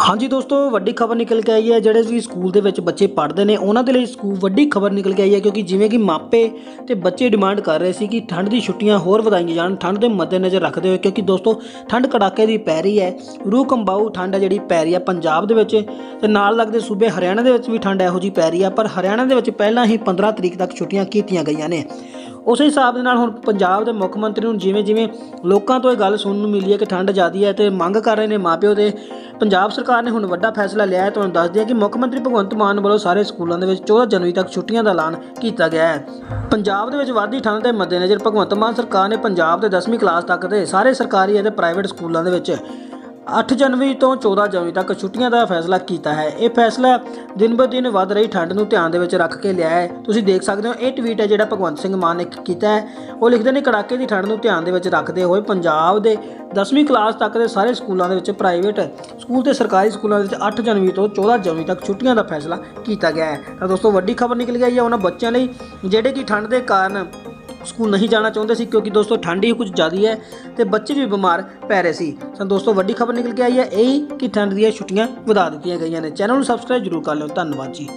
ਹਾਂਜੀ ਦੋਸਤੋ, ਵੱਡੀ ਖਬਰ ਨਿਕਲ ਕੇ ਆਈ ਹੈ, ਜਿਹੜੇ ਵੀ ਸਕੂਲ ਦੇ ਵਿੱਚ ਬੱਚੇ ਪੜ੍ਹਦੇ ਨੇ, ਉਹਨਾਂ ਦੇ ਲਈ ਸਕੂਲ ਵੱਡੀ ਖਬਰ ਨਿਕਲ ਕੇ ਆਈ ਹੈ, ਕਿਉਂਕਿ ਜਿਵੇਂ ਕਿ ਮਾਪੇ ਤੇ ਬੱਚੇ ਡਿਮਾਂਡ ਕਰ ਰਹੇ ਸੀ ਕਿ ਠੰਡ ਦੀ ਛੁੱਟੀਆਂ ਹੋਰ ਵਧਾਈਆਂ ਜਾਣ, ਠੰਡ ਦੇ ਮੱਦੇਨਜ਼ਰ ਰੱਖਦੇ ਹੋਏ, ਕਿਉਂਕਿ ਦੋਸਤੋ, ਠੰਡ ਕੜਾਕੇ ਦੀ ਪੈ ਰਹੀ ਹੈ ਰੂਹ ਕੰਬਾਊ ਠੰਡ ਹੈ ਜਿਹੜੀ ਪੈ ਰਹੀ ਹੈ ਪੰਜਾਬ ਦੇ ਵਿੱਚ ਤੇ ਨਾਲ ਲੱਗਦੇ ਸੂਬੇ ਹਰਿਆਣਾ ਦੇ ਵਿੱਚ ਵੀ ਠੰਡ ਇਹੋ ਜਿਹੀ ਪੈ ਰਹੀ ਹੈ, ਪਰ ਹਰਿਆਣਾ ਦੇ ਵਿੱਚ ਪਹਿਲਾਂ ਹੀ 15 ਤਰੀਕ ਤੱਕ ਛੁੱਟੀਆਂ ਕੀਤੀਆਂ ਗਈਆਂ ਨੇ। ਉਸੇ ਹਿਸਾਬ ਦੇ ਨਾਲ ਹੁਣ ਪੰਜਾਬ ਦੇ ਮੁੱਖ ਮੰਤਰੀ ਨੂੰ ਜਿਵੇਂ ਜਿਵੇਂ ਲੋਕਾਂ ਤੋਂ ਇਹ ਗੱਲ ਸੁਣਨ ਨੂੰ ਮਿਲੀ ਹੈ ਕਿ ਠੰਡ ਜ਼ਿਆਦੀ ਹੈ ਤੇ ਮੰਗ ਕਰ ਰਹੇ ਨੇ ਮਾਪਿਓ ਤੇ, ਪੰਜਾਬ ਸਰਕਾਰ ਨੇ ਹੁਣ ਵੱਡਾ ਫੈਸਲਾ ਲਿਆ ਹੈ, ਤੁਹਾਨੂੰ ਦੱਸ ਦਈਏ ਕਿ ਮੁੱਖ ਮੰਤਰੀ ਭਗਵੰਤ ਮਾਨ ਵੱਲੋਂ ਸਾਰੇ ਸਕੂਲਾਂ ਦੇ ਵਿੱਚ 14 ਜਨਵਰੀ ਤੱਕ ਛੁੱਟੀਆਂ ਦਾ ਐਲਾਨ ਕੀਤਾ ਗਿਆ ਹੈ। ਪੰਜਾਬ ਦੇ ਵਿੱਚ ਵਾਧੀ ਠੰਡ ਦੇ ਮੱਦੇਨਜ਼ਰ ਭਗਵੰਤ ਮਾਨ ਸਰਕਾਰ ਨੇ ਪੰਜਾਬ ਦੇ 10ਵੀਂ ਕਲਾਸ ਤੱਕ ਦੇ ਸਾਰੇ ਸਰਕਾਰੀ ਅਤੇ ਪ੍ਰਾਈਵੇਟ ਸਕੂਲਾਂ ਦੇ ਵਿੱਚ 8 ਜਨਵਰੀ ਤੋਂ 14 ਜਨਵਰੀ ਤੱਕ ਛੁੱਟੀਆਂ ਦਾ ਫੈਸਲਾ ਕੀਤਾ ਹੈ। ਇਹ ਫੈਸਲਾ ਦਿਨ ਬ ਦਿਨ ਵੱਧ ਰਹੀ ਠੰਡ ਨੂੰ ਧਿਆਨ ਦੇ ਵਿੱਚ ਰੱਖ ਕੇ ਲਿਆ ਹੈ। ਤੁਸੀਂ ਦੇਖ ਸਕਦੇ ਹੋ, ਇਹ ਟਵੀਟ ਹੈ ਜਿਹੜਾ ਭਗਵੰਤ ਸਿੰਘ ਮਾਨ ਨੇ ਕੀਤਾ ਹੈ। ਉਹ ਲਿਖਦੇ ਨੇ, ਕੜਾਕੇ ਦੀ ਠੰਡ ਨੂੰ ਧਿਆਨ ਦੇ ਵਿੱਚ ਰੱਖਦੇ ਹੋਏ ਪੰਜਾਬ ਦੇ 10ਵੀਂ ਕਲਾਸ ਤੱਕ ਦੇ ਸਾਰੇ ਸਕੂਲਾਂ ਦੇ ਵਿੱਚ ਪ੍ਰਾਈਵੇਟ ਸਕੂਲ ਤੇ ਸਰਕਾਰੀ ਸਕੂਲਾਂ ਦੇ ਵਿੱਚ 8 ਜਨਵਰੀ ਤੋਂ 14 ਜਨਵਰੀ ਤੱਕ ਛੁੱਟੀਆਂ ਦਾ ਫੈਸਲਾ ਕੀਤਾ ਗਿਆ ਹੈ। ਤਾਂ ਦੋਸਤੋ, ਵੱਡੀ ਖਬਰ ਨਿਕਲ ਗਈ ਹੈ ਉਹਨਾਂ ਬੱਚਿਆਂ ਲਈ, ਜਿਹੜੇ ਕਿ ਠੰਡ ਦੇ ਕਾਰਨ ਸਕੂਲ ਨਹੀਂ ਜਾਣਾ ਚਾਹੁੰਦੇ ਸੀ ਕਿਉਂਕਿ ਦੋਸਤੋ ਠੰਡ ਹੀ ਕੁਝ ਜ਼ਿਆਦੀ ਹੈ ਤੇ ਬੱਚੇ ਵੀ ਬਿਮਾਰ ਪੈ ਰਹੇ ਸੀ। ਸੋ ਦੋਸਤੋ ਵੱਡੀ ਖਬਰ ਨਿਕਲ ਕੇ ਆਈ ਹੈ, ਇਹ ਕਿ ਠੰਡ ਦੀਆਂ ਛੁੱਟੀਆਂ ਵਧਾ ਦਿੱਤੀਆਂ ਗਈਆਂ ਨੇ। ਚੈਨਲ ਨੂੰ ਸਬਸਕ੍ਰਾਈਬ ਜ਼ਰੂਰ ਕਰ ਲਿਓ। ਧੰਨਵਾਦ ਜੀ।